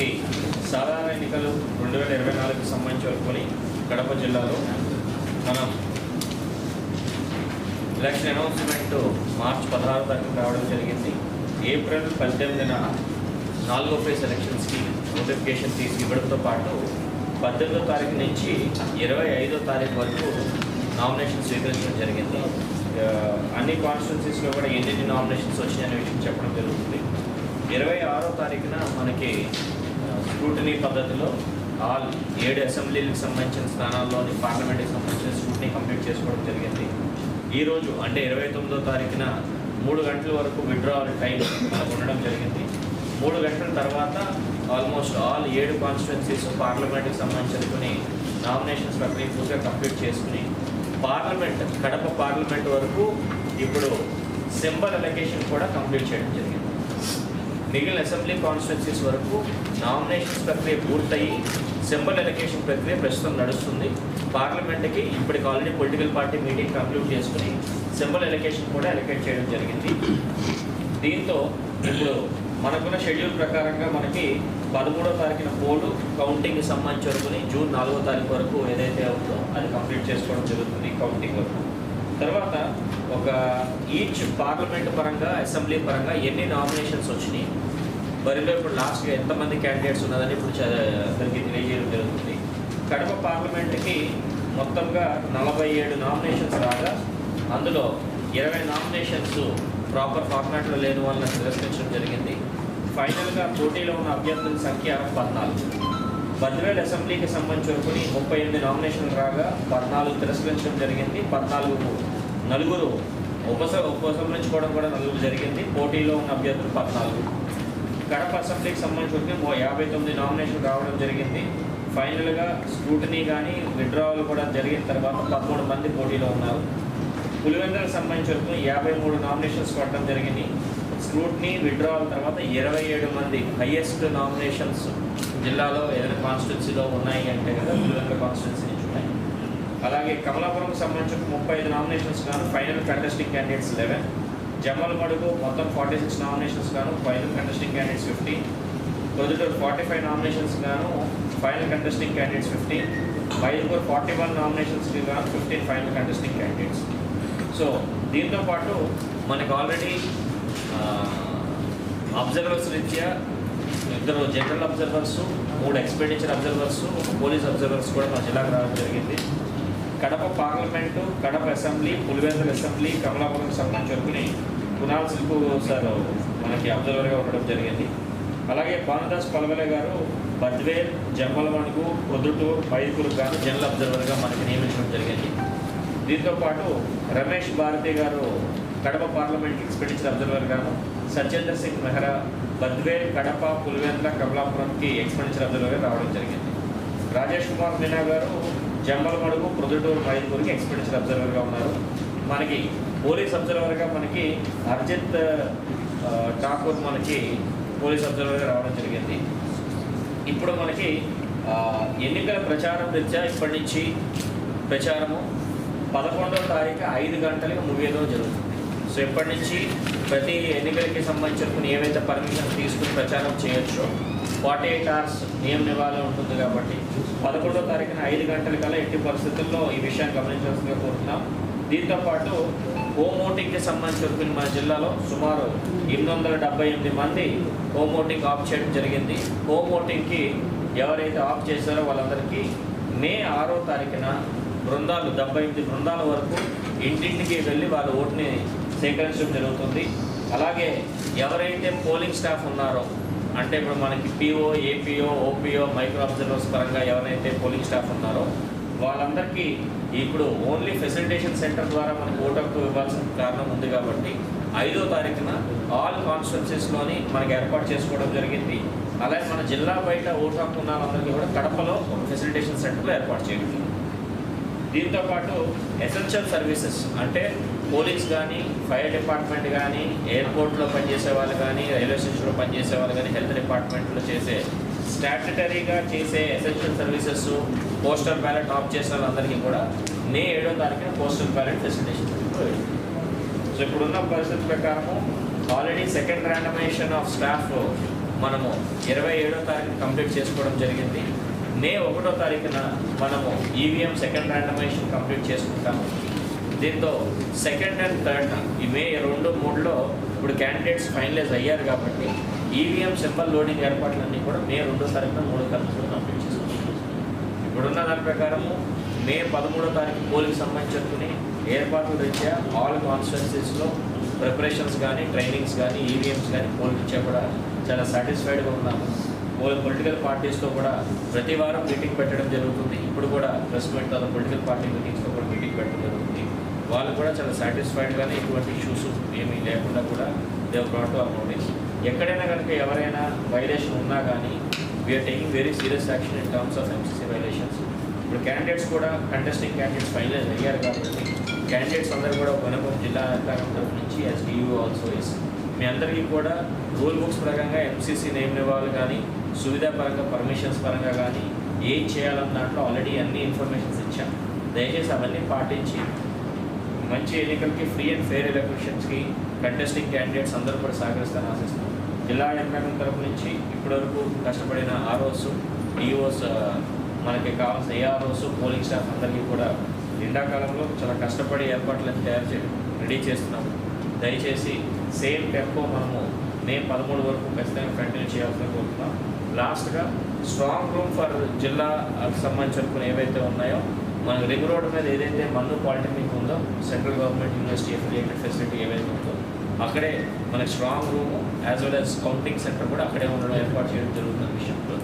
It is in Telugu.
మనకి సాధారణ ఎన్నికలు రెండు వేల ఇరవై నాలుగుకి సంబంధించి వరకుని కడప జిల్లాలో మనం ఎలక్షన్ అనౌన్స్మెంట్ మార్చ్ పదహారు తారీఖు రావడం జరిగింది. ఏప్రిల్ పద్దెనిమిదిన నాలుగో ఫేజ్ ఎలక్షన్స్కి నోటిఫికేషన్ తీసి ఇవ్వడంతో పాటు పద్దెనిమిదో తారీఖు నుంచి ఇరవై ఐదో తారీఖు వరకు నామినేషన్ స్వీకరించడం జరిగింది. అన్ని కాన్స్టిట్యున్సీస్లో కూడా ఎన్ని నామినేషన్స్ వచ్చినాయనే విషయం చెప్పడం జరుగుతుంది. ఇరవై ఆరో తారీఖున మనకి స్క్రూటనీ పద్ధతిలో ఆల్ ఏడు అసెంబ్లీలకు సంబంధించిన స్థానాల్లోని పార్లమెంట్కి సంబంధించిన స్క్రూటనీ కంప్లీట్ చేసుకోవడం జరిగింది. ఈరోజు అంటే ఇరవై తొమ్మిదో తారీఖున మూడు గంటల వరకు విడ్రావల్ టైం మనకు ఉండడం జరిగింది. మూడు గంటల తర్వాత ఆల్మోస్ట్ ఆల్ ఏడు కాన్స్టిట్యున్సీస్ పార్లమెంట్కి సంబంధించిన కొన్ని నామినేషన్స్ ప్రక్రియ పూర్తిగా కంప్లీట్ చేసుకుని పార్లమెంట్ కడప పార్లమెంట్ వరకు ఇప్పుడు సింబల్ ఎలకేషన్ కూడా కంప్లీట్ చేయడం జరిగింది. మిగిలిన అసెంబ్లీ కాన్స్టిట్యున్సీస్ వరకు నామినేషన్స్ ప్రక్రియ పూర్తయి సింబల్ ఎలకేషన్ ప్రక్రియ ప్రస్తుతం నడుస్తుంది. పార్లమెంట్కి ఇప్పటికి already political party meeting conclude చేసుకుని సింబల్ ఎలకేషన్ కూడా ఎలకేట్ చేయడం జరిగింది. దీంతో ఇప్పుడు మనకున్న షెడ్యూల్ ప్రకారంగా మనకి పదమూడో తారీఖున పోలు కౌంటింగ్కి సంబంధించి వరకుని జూన్ నాలుగో తారీఖు వరకు ఏదైతే అవుతుందో అది కంప్లీట్ చేసుకోవడం జరుగుతుంది కౌంటింగ్ వరకు. తర్వాత ఒక ఈచ్ పార్లమెంట్ పరంగా అసెంబ్లీ పరంగా ఎన్ని నామినేషన్స్ వచ్చినాయి? బరిలో ఇప్పుడు లాస్ట్గా ఎంతమంది క్యాండిడేట్స్ ఉన్నదని ఇప్పుడు అందరికీ తెలియజేయడం జరుగుతుంది. కడప పార్లమెంట్కి మొత్తంగా నలభై ఏడు నామినేషన్స్ రాగా అందులో ఇరవై నామినేషన్స్ ప్రాపర్ ఫార్మాట్లో లేని వాళ్ళని తిరస్కరించడం జరిగింది. ఫైనల్గా పోటీలో ఉన్న అభ్యర్థుల సంఖ్య పద్నాలుగు. బద్వేల్ అసెంబ్లీకి సంబంధించి వరకు ముప్పై ఎనిమిది నామినేషన్లు రాగా పద్నాలుగు తిరస్కరించడం జరిగింది. పద్నాలుగు నలుగురు ఉపస ఉపసంహరించుకోవడం కూడా నలుగురు జరిగింది. పోటీలో ఉన్న అభ్యర్థులు పద్నాలుగు. కడప అసెంబ్లీకి సంబంధించి వరకు ఓ యాభై తొమ్మిది నామినేషన్ రావడం జరిగింది. ఫైనల్గా స్క్రూటనీ కానీ విడ్రావల్ కూడా జరిగిన తర్వాత పదమూడు మంది పోటీలో ఉన్నారు. పులివెందులకు సంబంధించి వరకు యాభై మూడు నామినేషన్స్ పడడం జరిగింది. స్క్రూట్నీ విడ్రావల్ తర్వాత ఇరవై ఏడు మంది హయ్యెస్ట్ నామినేషన్స్ జిల్లాలో ఏదైనా కాన్స్టిట్యున్సీలో ఉన్నాయి అంటే కదా పులివెందుల కాన్స్టిట్యున్సీ నుంచి ఉన్నాయి. అలాగే కమలాపురంకి సంబంధించిన ముప్పై ఐదు నామినేషన్స్ గాను final contesting candidates eleven Jammalamadugu మొత్తం ఫార్టీ సిక్స్ నామినేషన్స్ గాను final contesting candidates fifteen Proddatur forty five nominations గాను final contesting candidates fifteen Mydukur forty one నామినేషన్స్కి గాను fifteen final contesting candidates so దీంతో పాటు మనకు ఆల్రెడీ అబ్జర్వర్స్ రీత్యా ఇద్దరు జనరల్ అబ్జర్వర్స్ మూడు ఎక్స్పెండిచర్ అబ్జర్వర్స్ ఒక పోలీస్ అబ్జర్వర్స్ కూడా మా జిల్లాకు రావడం జరిగింది. Kadapa parliament Kadapa assembly Pulivendula assembly Kamalapuram సంబంధించి వరకుని కునాల్ శిల్పు సార్ మనకి అబ్జర్వర్గా ఉండడం జరిగింది. అలాగే భానుదాస్ పలవెల గారు బద్వేల్ జమ్మలమణుగు పొద్దుటూరు మైదుకూరు గాను జనరల్ అబ్జర్వర్గా మనకి నియమించడం జరిగింది. దీంతో పాటు రమేష్ భారతి గారు కడప పార్లమెంట్ ఎక్స్పెండిచర్ అబ్జర్వర్ గాను సత్యేందర్ సింగ్ మెహ్రా బద్వేల్ కడప పులివెందుల కమలాపురంకి ఎక్స్పెండిచర్ అబ్జర్వర్గా రావడం జరిగింది. రాజేష్ కుమార్ మీనా గారు జమ్మలమడుగు ప్రొద్దుటూరు మైదుకూరుకి ఎక్స్పెండిచర్ అబ్జర్వర్గా ఉన్నారు. మనకి పోలీస్ అబ్జర్వర్గా మనకి అర్జిత్ ఠాకూర్ మనకి పోలీస్ అబ్జర్వర్గా రావడం జరిగింది. ఇప్పుడు మనకి ఎన్నికల ప్రచారం రీత్యా ఇప్పటి నుంచి ప్రచారము. పదకొండవ తారీఖు ఐదు గంటలకు ముగియడం జరుగుతుంది. సో ఇప్పటి నుంచి ప్రతి ఎన్నికలకి సంబంధించిన ఏవైతే పర్మిషన్ తీసుకుని ప్రచారం చేయొచ్చో ఫార్టీ ఎయిట్ అవర్స్ నియమ నివాళన ఉంటుంది కాబట్టి పదకొండో తారీఖున ఐదు గంటల కల్లా ఎట్టి పరిస్థితుల్లో ఈ విషయాన్ని గమనించాల్సిందిగా కోరుతున్నాం. దీంతో పాటు హోమ్ ఓటింగ్కి సంబంధించిన మన జిల్లాలో సుమారు ఎనిమిది వందల డెబ్బై ఎనిమిది మంది హోమ్ ఓటింగ్ ఆఫ్ చేయడం జరిగింది. హోమ్ ఓటింగ్కి ఎవరైతే ఆఫ్ చేశారో వాళ్ళందరికీ మే ఆరో తారీఖున బృందాలు డెబ్బై ఎనిమిది బృందాల వరకు ఇంటింటికి వెళ్ళి వాళ్ళ ఓటుని సేకరించడం జరుగుతుంది. అలాగే ఎవరైతే పోలింగ్ స్టాఫ్ ఉన్నారో అంటే ఇప్పుడు మనకి PO APO OPO micro observers పరంగా ఎవరైతే పోలింగ్ స్టాఫ్ ఉన్నారో వాళ్ళందరికీ ఇప్పుడు ఓన్లీ ఫెసిలిటేషన్ సెంటర్ ద్వారా మనకి ఓటు హక్కు ఇవ్వాల్సిన కారణం ఉంది కాబట్టి ఐదో తారీఖున ఆల్ కాన్స్టిట్యున్సీస్లోని మనకి ఏర్పాటు చేసుకోవడం జరిగింది. అలాగే మన జిల్లా బయట ఓటు హక్కు ఉన్న వాళ్ళందరికీ కూడా కడపలో ఒక ఫెసిలిటేషన్ సెంటర్లో ఏర్పాటు చేయడం దీంతోపాటు దీంతో పాటు ఎసెన్షియల్ సర్వీసెస్ అంటే పోలీస్ కానీ ఫైర్ డిపార్ట్మెంట్ కానీ ఎయిర్పోర్ట్లో పనిచేసే వాళ్ళు కానీ రైల్వే స్టేషన్లో పనిచేసే వాళ్ళు కానీ హెల్త్ డిపార్ట్మెంట్లో చేసే స్టాట్యుటరీగా చేసే essential services postal ballot of చేసిన వాళ్ళందరికీ కూడా మే ఏడో తారీఖున పోస్టల్ బ్యాలెట్ ఫెసిలిటేషన్ సో ఇప్పుడున్న పరిస్థితి ప్రకారము already second randomization of staff మనము ఇరవై ఏడో తారీఖు కంప్లీట్ చేసుకోవడం జరిగింది. మే ఒకటో తారీఖున మనము ఈవీఎం సెకండ్ ర్యాండమైజేషన్ కంప్లీట్ చేసుకుంటాము. దీంతో సెకండ్ అండ్ థర్డ్ ఈ మే రెండు మూడులో ఇప్పుడు క్యాండిడేట్స్ ఫైనలైజ్ అయ్యారు కాబట్టి ఈవీఎం సింబల్ లోడింగ్ ఏర్పాట్లన్నీ కూడా మే రెండో తారీఖున మూడో తారీఖులో కంప్లీట్ చేసుకుంటాం ఇప్పుడున్న దాని ప్రకారము మే పదమూడో తారీఖు పోలింగ్ సంబంధించుకుని ఏర్పాట్లు రీత్యా ఆల్ కాన్స్టిట్యున్సీస్లో ప్రిపరేషన్స్ కానీ ట్రైనింగ్స్ కానీ ఈవీఎంస్ కానీ పోలింగ్ ఇచ్చా కూడా చాలా సాటిస్ఫైడ్గా ఉన్నాము. పొలిటికల్ పార్టీస్తో కూడా ప్రతి వారం మీటింగ్ పెట్టడం జరుగుతుంది. ఇప్పుడు కూడా ప్రెస్ మీట్ తర్వాత పొలిటికల్ పార్టీ మీటింగ్స్తో కూడా మీటింగ్ పెట్టడం జరుగుతుంది. వాళ్ళు కూడా చాలా సాటిస్ఫైడ్గానే ఎటువంటి ఇష్యూస్ ఏమీ లేకుండా కూడా దేవ్ బ్రాట్ ఆర్ నోటీస్ ఎక్కడైనా కనుక ఎవరైనా వైలేషన్ ఉన్నా కానీ we are taking very serious action in terms of MCC violations ఇప్పుడు క్యాండిడేట్స్ కూడా కంటెస్టింగ్ క్యాండిడేట్స్ ఫైనలైజ్ అయ్యారు కాబట్టి క్యాండిడేట్స్ అందరూ కూడా వనపం జిల్లా యంత్రాంగం తరఫు నుంచి యాజ్ డియూ ఆల్సో ఇస్ మీ అందరికీ కూడా రూల్ బుక్స్ ప్రకారంగా ఎంసీసీ నేమ్ ఇవ్వాలి కానీ సువిధా పరంగా పర్మిషన్స్ పరంగా కానీ ఏం చేయాలన్న దాంట్లో ఆల్రెడీ అన్ని ఇన్ఫర్మేషన్స్ ఇచ్చాం. దయచేసి అవన్నీ పాటించి మంచి ఎన్నికలకి ఫ్రీ అండ్ ఫెయిర్ ఎలక్షన్స్కి కంటెస్టింగ్ క్యాండిడేట్స్ అందరూ కూడా సహకరిస్తారని ఆశిస్తున్నాం. జిల్లా యంత్రాంగం తరపు నుంచి ఇప్పటివరకు కష్టపడిన ఆర్ఓస్ డిఓస్ మనకి కావాల్సిన ఏఆర్ఓస్ పోలింగ్ స్టాఫ్ అందరికీ కూడా ఎండాకాలంలో చాలా కష్టపడి ఏర్పాట్లను తయారు చే రెడీ చేస్తున్నాము. దయచేసి సేమ్ టెంపో మనము మే పదమూడు వరకు ఖచ్చితంగా కంటిన్యూ చేయాల్సిన కోరుతున్నాం. లాస్ట్గా స్ట్రాంగ్ రూమ్ ఫర్ జిల్లా సంబంధించిన ఏవైతే ఉన్నాయో మన రింగ్ రోడ్ మీద ఏదైతే మన్ను పాలిటెక్నిక్ ఉందో central government university affiliated facility ఏవైతే ఉందో అక్కడే మన strong room as well as counting centre కూడా అక్కడే ఉండడం ఏర్పాటు చేయడం జరుగుతున్న విషయంలో